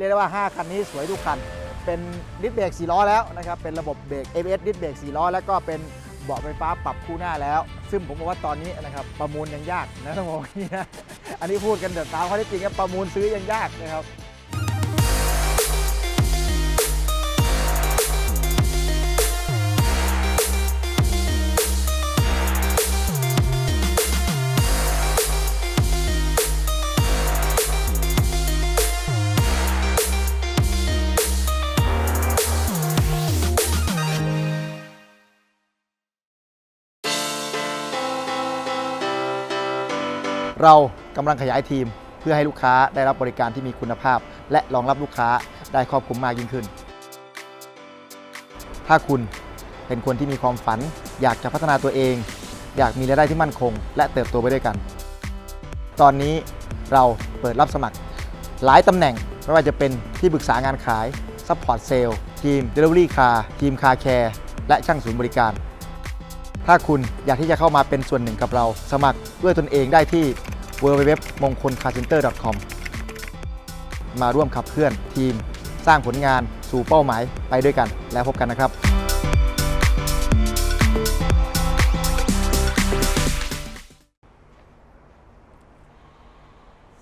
เรียกได้ว่า 5 คันนี้สวยทุกคัน เป็นดิสเบรก4ล้อแล้วนะครับ เป็นระบบเบรก ABS ดิสเบรก4ล้อ แล้วก็เป็นเบาะไฟฟ้าปรับคู่หน้าแล้ว ซึ่งผมบอกว่าตอนนี้นะครับประมูลยังยากนะต้องบอกอย่างนี้นะอันนี้พูดกันเดือดตามข้อเท็จจริงครับประมูลซื้อยังยากนะครับ เรากำลังขยายทีมเพื่อให้ลูกค้าได้รับบริการที่มีคุณภาพ และรองรับลูกค้าได้ครอบคลุมมากยิ่งขึ้น ถ้าคุณเป็นคนที่มีความฝัน อยากจะพัฒนาตัวเอง อยากมีรายได้ที่มั่นคง และเติบโตไปด้วยกัน ตอนนี้เราเปิดรับสมัคร หลายตำแหน่งไม่ว่าจะเป็นที่ปรึกษางานขายซัพพอร์ตเซลล์ทีม Delivery Car ทีม Car Care และช่างศูนย์บริการ ถ้าคุณอยากที่จะเข้ามาเป็นส่วนหนึ่งกับเรา สมัครด้วยตนเองได้ที่ w w w m o n g k o l c a r c e n t e r c o m มาร่วมขับเคลื่อนทีม สร้างผลงานสู่เป้าหมายไปด้วยกัน แล้วพบกันนะครับ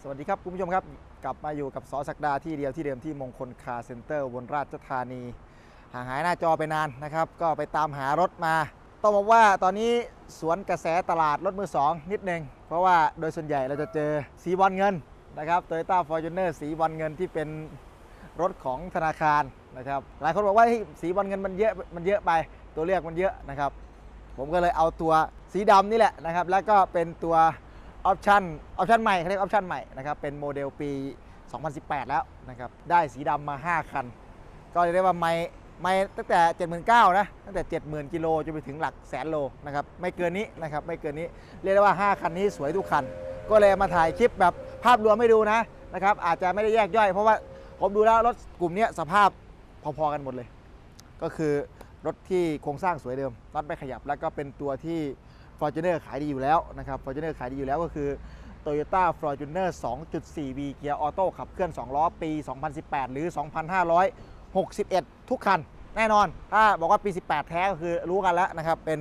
สวัสดีครับคุณผู้ชมครับ กลับมาอยู่กับสอศักดาที่เดียวที่เดิมที่มงคลคาร์เซ็นเตอร์บนราชธานีห่างหายหน้าจอไปนานนะครับ ก็ไปตามหารถมา ต้องบอกว่าตอนนี้สวนกระแสตลาดรถมือ2นิดนึง เพราะว่าโดยส่วนใหญ่เราจะเจอสีบอลเงินนะครับโตโยต้าฟอร์จูเนอร์สีบอลเงินที่เป็นรถของธนาคารนะครับหลายคนบอกว่าสีบอลเงินมันเยอะมันเยอะไปตัวเลือกมันเยอะนะครับ ผมก็เลยเอาตัวสีดำนี่แหละนะครับ แล้วก็เป็นตัวออปชั่นออปชั่นใหม่เขาเรียกออปชั่นใหม่นะครับเป็นโมเดลปี 2018 แล้วนะครับได้สีดำมา 5 คัน ก็เรียกได้ว่าไม่ ไม่ตั้งแต่ 79,000นะตั้งแต่ 70,000กิโลจนไปถึงหลักแสนโลนะครับไม่เกินนี้นะครับไม่เกินนี้เรียกได้ว่า 5 คันนี้สวยทุกคัน ก็เลยมาถ่ายคลิปแบบภาพรวมให้ดูนะนะครับอาจจะไม่ได้แยกย่อย เพราะว่าผมดูแล้วรถกลุ่มนี้สภาพพอๆกันหมดเลย ก็คือรถที่โครงสร้างสวยเดิมน็อตไม่ขยับ แล้วก็เป็นตัวที่ Fortuner ขายดีอยู่แล้วนะครับ Fortuner ขายดีอยู่แล้วก็คือ Toyota Fortuner 2.4V เกียร์ออโต้ขับเคลื่อน 2 ล้อ ปี 2018 หรือ 61 ทุกคัน แน่นอน ถ้าบอกว่าปี 18 แท้ก็คือรู้กันแล้วนะครับ เป็น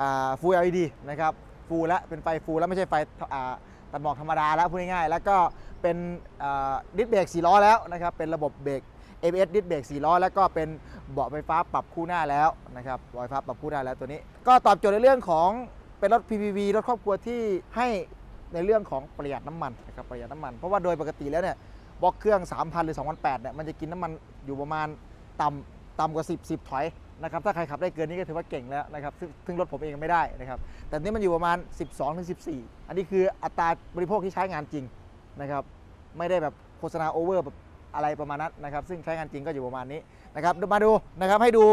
อ่า Full LED นะครับ Full แล้วเป็นไฟ Full แล้วไม่ใช่ไฟตัดหมอกธรรมดาแล้วพูดง่ายๆ แล้วก็เป็นดิสเบรก4ล้อแล้วนะครับ เป็นระบบเบรก ABS ดิสเบรก4ล้อ แล้วก็เป็นเบาะไฟฟ้าปรับคู่หน้าแล้วนะครับเบาะไฟฟ้าปรับคู่หน้าแล้วตัวนี้ ก็ตอบโจทย์ในเรื่องของเป็นรถ PPV รถครอบครัวที่ให้ในเรื่องของประหยัดน้ำมันนะครับประหยัดน้ำมัน เพราะว่าโดยปกติแล้วเนี่ย บล็อกเครื่อง 3,000 หรือ2,800เนี่ยมันจะกินน้ำมันอยู่ประมาณต่ำต่ำกว่า 10 10 ถอยนะครับถ้าใครขับได้เกินนี้ก็ถือว่าเก่งแล้วนะครับซึ่งรถผมเองไม่ได้นะครับแต่นี่มันอยู่ประมาณ 12ถึง14 อันนี้คืออัตราบริโภคที่ใช้งานจริงนะครับไม่ได้แบบโฆษณาโอเวอร์แบบอะไรประมาณนั้นนะครับซึ่งใช้งานจริงก็อยู่ประมาณนี้นะครับมาดูนะครับให้ดู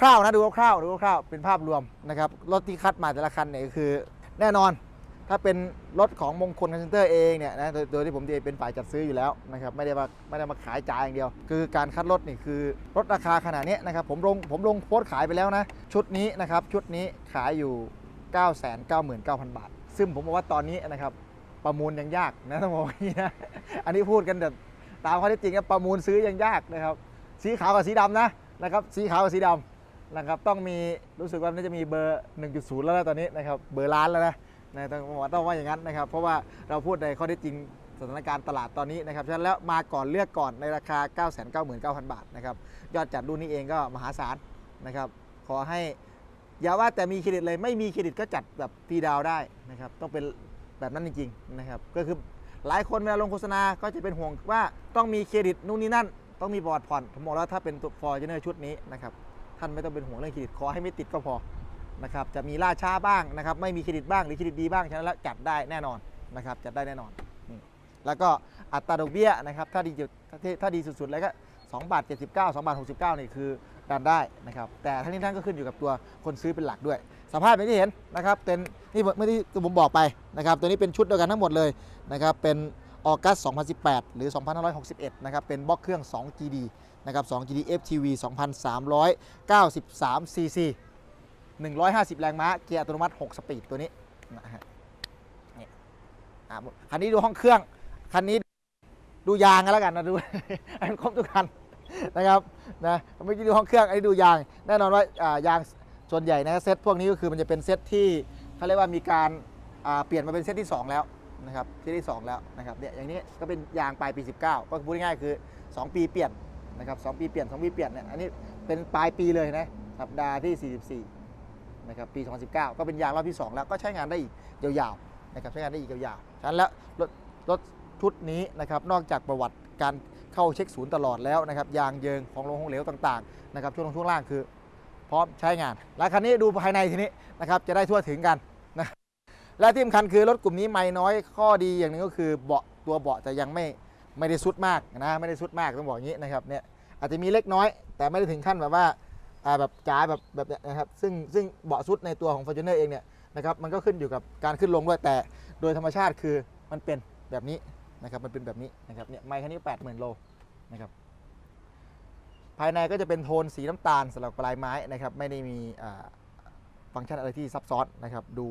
คร่าวๆนะดูคร่าวๆดูคร่าวๆเป็นภาพรวมนะครับรถที่คัดมาแต่ละคันเนี่ยคือแน่นอน ถ้าเป็นรถของมงคลคอนเซนเตอร์เองเนี่ยนะโดยที่ผมเองเป็นฝ่ายจัดซื้ออยู่แล้วนะครับไม่ได้มาไม่ได้มาขายจ่ายอย่างเดียว คือการคัดรถนี่คือรถราคาขนาดนี้นะครับผมลงผมลงโพสต์ขายไปแล้วนะ ชุดนี้นะครับชุดนี้ขายอยู่ 999,000 บาท ซึ่งผมบอกว่าตอนนี้นะครับประมูลยังยากนะต้องบอกอย่างนี้นะอันนี้พูดกันแบบตามข้อเท็จจริงนะประมูลซื้อยังยากนะครับสีขาวกับสีดำนะนะครับสีขาวกับสีดำนะครับต้องมีรู้สึกว่าน่าจะมีเบอร์ 1.0 แล้วนะตอนนี้นะครับเบอร์ล้านแล้วนะ นะต้องบอกว่าต้องว่าอย่างนั้นนะครับ เพราะว่าเราพูดในข้อเท็จจริงสถานการณ์ตลาดตอนนี้นะครับฉะนั้นแล้วมาก่อนเลือกก่อนในราคา 999,000 บาทนะครับยอดจัดรุ่นนี้เองก็มหาศาลนะครับ ขอให้อย่าว่าแต่มีเครดิตเลยไม่มีเครดิตก็จัดแบบฟรีดาวได้นะครับต้องเป็นแบบนั้นจริงๆนะครับก็คือหลายคนเวลาลงโฆษณาก็จะเป็นห่วงว่าต้องมีเครดิตนู่นนี่นั่น ต้องมีบอร์ดผ่อนผมบอกแล้วถ้าเป็นตัวฟอร์จูเนอร์ชุดนี้นะครับท่านไม่ต้องเป็นห่วงเรื่องเครดิตขอให้ไม่ติดก็พอ นะครับจะมีล่าช้าบ้างนะครับไม่มีเครดิตบ้างหรือเครดิตดีบ้างฉะนั้นแล้วจัดได้แน่นอนนะครับจัดได้แน่นอนนี่แล้วก็อัตราดอกเบี้ยนะครับถ้าดีจุดถ้าถ้าดีสุดๆเลยก็2บาท79 2บาท69นี่คือดันได้นะครับแต่ทั้งนี้ทั้งก็ขึ้นอยู่กับตัวคนซื้อเป็นหลักด้วย สภาพอย่างที่เห็นนะครับเป็นนี่เมื่อที่ผมบอกไปนะครับตัวนี้เป็นชุดเดียวกันทั้งหมดเลยนะครับเป็นออกัส 2018 หรือ 2561 นะครับ เป็นบล็อกเครื่อง 2 GD นะครับ 2 GD FTV 2,393 cc 150 แรงม้า เกียร์อัตโนมัติ 6 สปีดตัวนี้นะฮะนี่อะคันนี้ดูห้องเครื่อง คันนี้ดูยางกันแล้วกันนะดูให้มันครบทุกคันนะครับนะเมื่อกี้ดูห้องเครื่องอันนี้ดูยาง แน่นอนว่าอ่ายางส่วนใหญ่นะเซตพวกนี้ก็คือมันจะเป็นเซตที่เขาเรียกว่ามีการอ่าเปลี่ยนมาเป็นเซตที่ 2 แล้วนะครับเซตที่ 2 แล้วนะครับเนี่ยอย่างนี้ก็เป็นยางปลายปี 19 ก็พูดง่ายๆคือ 2 ปีเปลี่ยนนะครับสปีเปลี่ยน2ปีเปลี่ยนเนี่ยอันนี้เป็นปลายปีเลยนะสัปดาห์ที่ 44 นะครับปี 2019 ก็เป็นยางรอบที่ 2 แล้วก็ใช้งานได้อีกยาวๆนะครับใช้งานได้อีกยาวๆฉะนั้นแล้วรถรถชุดนี้นะครับนอกจากประวัติการเข้าเช็คศูนย์ตลอดแล้วนะครับยางเยิงของลงของเหลวต่างๆนะครับช่วงลงช่วงล่างคือพร้อมใช้งาน แล้วคันนี้ดูภายในทีนี้นะครับจะได้ทั่วถึงกันนะและที่สำคัญคือรถกลุ่มนี้ไม่น้อยข้อดีอย่างหนึงก็คือเบาะตัวเบาะจะยังไม่ไม่ได้สุดมากนะไม่ได้สุดมากต้องบอกอย่างนี้นะครับเนี่ยอาจจะมีเล็กน้อย แต่ไม่ได้ถึงขั้นแบบว่าอ่า แบบจ๋าแบบแบบเนี้ยนะครับซึ่งซึ่งเบาะซุดในตัวของ f o r t u n e r เองเนี่ยนะครับมันก็ขึ้นอยู่กับการขึ้นลงด้วยแต่โดยธรรมชาติคือมันเป็นแบบนี้นะครับมันเป็นแบบนี้นะครับเนี่ยไมค์คันนี้ 80,000 โลนะครับภายในก็จะเป็นโทนสีน้ำตาลสำหรับปลายไม้นะครับไม่ได้มีอ่าฟังก์ชันอะไรที่ซับซ้อนนะครับดู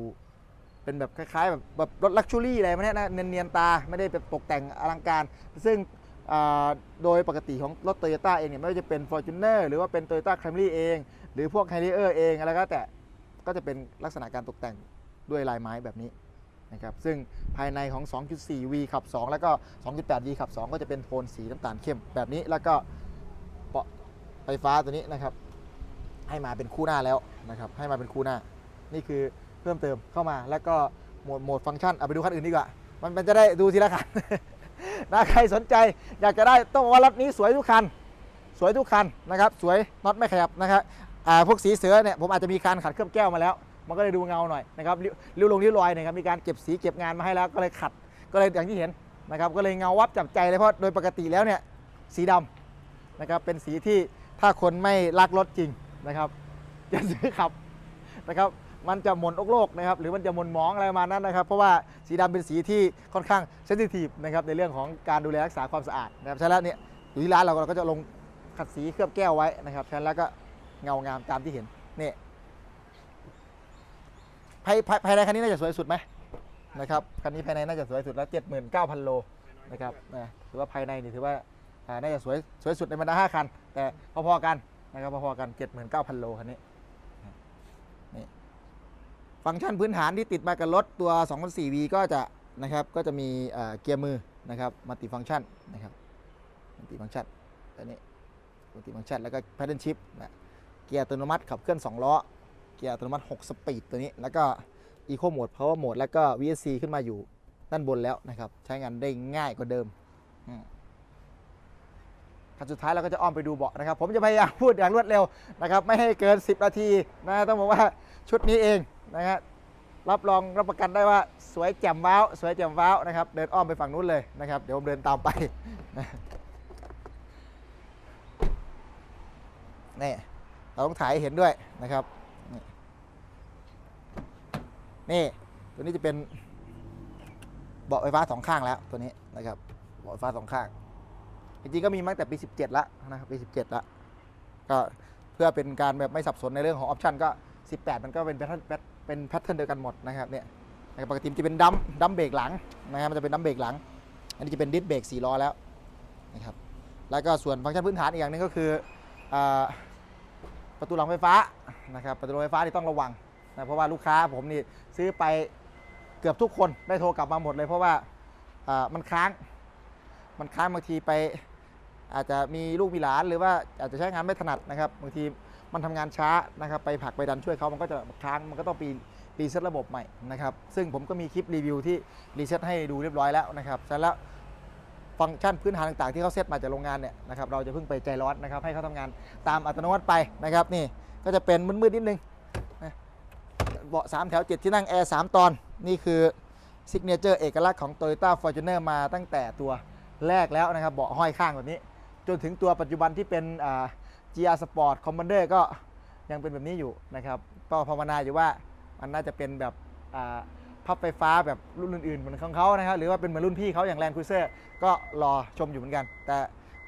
เป็นแบบคล้ายๆแบบแบบรถลักชัวรี่อะไรมาเนี่ยนะเนียนๆตาไม่ได้แบบตกแต่งอลังการ ซึ่ง โดยปกติของรถโตโยต้าเองเนี่ยไม่ว่าจะเป็น Fortuner หรือว่าเป็น Toyota Camry เอง หรือพวก Harrier เองอะไรก็แต่ก็จะเป็นลักษณะการตกแต่งด้วยลายไม้แบบนี้นะครับซึ่งภายในของ 2.4V ขับ 2 แล้วก็ 2.8V ขับ 2 ก็จะเป็นโทนสีน้ำตาลเข้มแบบนี้แล้วก็เบาะไฟฟ้าตัวนี้นะครับ ให้มาเป็นคู่หน้าแล้วนะครับให้มาเป็นคู่หน้า นี่คือเพิ่มเติมเข้ามาแล้วก็โหมดโหมดฟังก์ชันเอาไปดูคันอื่นดีกว่ามันมันจะได้ดูทีละคัน นะใครสนใจอยากจะได้ต้องบอกว่ารถนี้สวยทุกคัน สวยทุกคันนะครับสวยน็อตไม่ขยับนะครับพวกสีเสือเนี่ยผมอาจจะมีการขัดเคลือบแก้วมาแล้ว มันก็เลยดูเงาหน่อยนะครับริ้วริ้วลงริ้วรอยเนี่ยครับมีการเก็บสีเก็บงานมาให้แล้วก็เลยขัดก็เลยอย่างที่เห็นนะครับก็เลยเงาวับจับใจเลยเพราะโดยปกติแล้วเนี่ยสีดำนะครับเป็นสีที่ถ้าคนไม่รักรถจริงนะครับจะซื้อขับนะครับ มันจะหมนอกโลกนะครับหรือมันจะหมนหมองอะไรประมาณนั้นนะครับ เพราะว่าสีดำเป็นสีที่ค่อนข้างเซนซิทีฟนะครับในเรื่องของการดูแลรักษาความสะอาดนะครับฉะนั้นแล้วเนี่ยอยู่ที่ร้านเราเราก็จะลงขัดสีเคลือบแก้วไว้นะครับฉะนั้นแล้วก็เงางามตามที่เห็นนี่ภายภายในคันนี้น่าจะสวยสุดไหมนะครับคันนี้ภายในน่าจะสวยสุดแล้ว79,000โลนะครับนะถือว่าภายในนี่ถือว่าน่าจะสวยสวยสุดในบรรดา5คัน แต่พอๆกันนะครับพอๆกัน79,000โลคันนี้ ฟังก์ชันพื้นฐานที่ติดมากับรถตัว 2.4V ก็จะนะครับก็จะมีเกียร์มือนะครับมัลติฟังก์ชันนะครับมัลติฟังก์ชันตัวนี้มัลติฟังก์ชันแล้วก็ paddle shift นะเกียร์อัตโนมัติขับเคลื่อน 2 ล้อ เกียร์อัตโนมัติ 6 สปีดตัวนี้ แล้วก็ Eco Mode Power Mode แล้วก็ VSC ขึ้นมาอยู่ด้านบนแล้วนะครับ ใช้งานได้ง่ายกว่าเดิมอืมคันสุดท้ายเราก็จะอ้อมไปดูเบาะนะครับ ผมจะพยายามพูดอย่างรวดเร็วนะครับ ไม่ให้เกิน 10 นาทีนะต้องบอกว่าชุดนี้เอง นะฮะรับรองรับประกันได้ว่าสวยแจ่มว้าวสวยแจ่มว้าวนะครับ เดินอ้อมไปฝั่งนู้นเลยนะครับ เดี๋ยวผมเดินตามไปนี่เราต้องถ่ายให้เห็นด้วยนะครับ นี่ตัวนี้จะเป็นเบาะไฟฟ้าสองข้างแล้วตัวนี้นะครับเบาะไฟฟ้าสองข้าง จริงๆก็มีมาตั้งแต่ปี 17ล้วนะครับปี 17ล้วก็เพื่อเป็นการแบบไม่สับสนในเรื่องของออปชันก็ 18 มันก็เป็นแพท เป็นแพทเทิร์นเดียวกันหมดนะครับเนี่ยปกติมันจะเป็นดัมดัมเบรกหลังนะครับมันจะเป็นดัมเบรกหลัง อันนี้จะเป็นดิสเบรก4ล้อแล้วนะครับแล้วก็ส่วนฟังก์ชันพื้นฐานอีกอย่างนึงก็คืออประตูหลังไฟฟ้านะครับประตูหลังไฟฟ้าที่ต้องระวังนะเพราะว่าลูกค้าผมนี่ซื้อไปเกือบทุกคนได้โทรกลับมาหมดเลย เพราะว่ามันค้าง มันค้างบางทีไปอาจจะมีลูกมีหลานหรือว่าอาจจะใช้งานไม่ถนัดนะครับบางที มันทำงานช้านะครับไปผลักไปดันช่วยเขามันก็จะค้างมันก็ต้องปีรีเซ็ตระบบใหม่นะครับ ซึ่งผมก็มีคลิปรีวิวที่รีเซ็ตให้ดูเรียบร้อยแล้วนะครับเสร็จแล้วฟังก์ชันพื้นฐานต่างๆที่เขาเซตมาจากโรงงานเนี่ยนะครับเราจะเพิ่งไปใจร้อนนะครับให้เขาทำงานตามอัตโนมัติไปนะครับนี่ก็จะเป็นมืดๆนิดนึงนะเบาะ3แถว 7 ที่นั่งแอร์3ตอน นี่คือซิกเนเจอร์เอกลักษณ์ของ Toyota Fortuner มาตั้งแต่ตัวแรกแล้วนะครับเบาะห้อยข้างแบบนี้ จนถึงตัวปัจจุบันที่เป็นอ่า GR Sport Commander ก็ยังเป็นแบบนี้อยู่นะครับก็ภาวนาอยู่ว่ามันน่าจะเป็นแบบพับไฟฟ้าแบบรุ่นอื่นๆเหมือนของเขานะครับหรือว่าเป็นเหมือนรุ่นพี่เขาอย่างแลนด์ครูเซอร์ก็รอชมอยู่เหมือนกัน แต่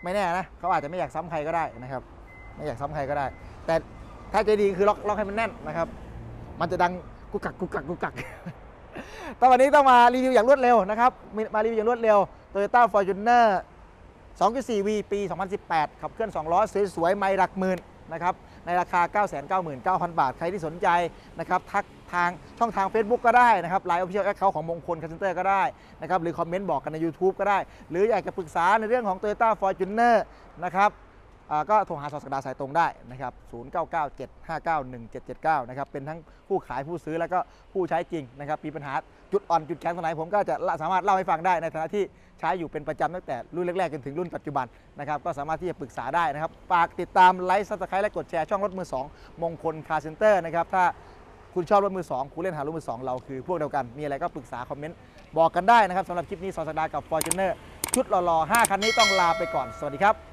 ไม่แน่นะเขาอาจจะไม่อยากซ้ำใครก็ได้นะครับไม่อยากซ้ำใครก็ได้ แต่ถ้าใจดีคือล็อกล็อกให้มันแน่นนะครับ มันจะดังกุกกักกุกกักกุกกักตอนวันนี้ต้องมารีวิวอย่างรวดเร็วนะครับมีมารีวิวอย่างรวดเร็ว Toyota Fortuner 2.4V ปี 2018 ขับเคลื่อน 2 ล้อ สวยๆ ไม่หลักหมื่นนะครับในราคา 999,000 บาท ใครที่สนใจนะครับทักทางช่องทาง Facebook ก็ได้นะครับไลน์ออฟฟิเชียลแอคเคาท์ของมงคลคาเซนเตอร์ก็ได้นะครับหรือคอมเมนต์บอกกันใน YouTube ก็ได้ หรืออยากจะปรึกษาในเรื่องของ Toyota Fortuner นะครับ ก็โทรหาสอสกดาสายตรงได้นะครับ0997591779 นะครับ เป็นทั้งผู้ขายผู้ซื้อแล้วก็ผู้ใช้จริงนะครับ มีปัญหาจุดอ่อนจุดแข็งตรงไหนผมก็จะสามารถเล่าให้ฟังได้ในฐานะที่ใช้อยู่เป็นประจำตั้งแต่รุ่นแรกๆจนถึงรุ่นปัจจุบันนะครับ ก็สามารถที่จะปรึกษาได้นะครับ ฝากติดตามไลค์ซับสไครต์และกดแชร์ช่องรถมือ 2 มงคลคาร์เซ็นเตอร์นะครับ ถ้าคุณชอบรถมือ 2 คุณเล่นหารถมือ 2 เราคือพวกเดียวกัน มีอะไรก็ปรึกษาคอมเมนต์บอกกันได้นะครับสำหรับคลิปนี้สอนสักดากับ Fortuner ชุดหล่อๆ5คันนี้ต้องลาไปก่อน สวัสดีครับ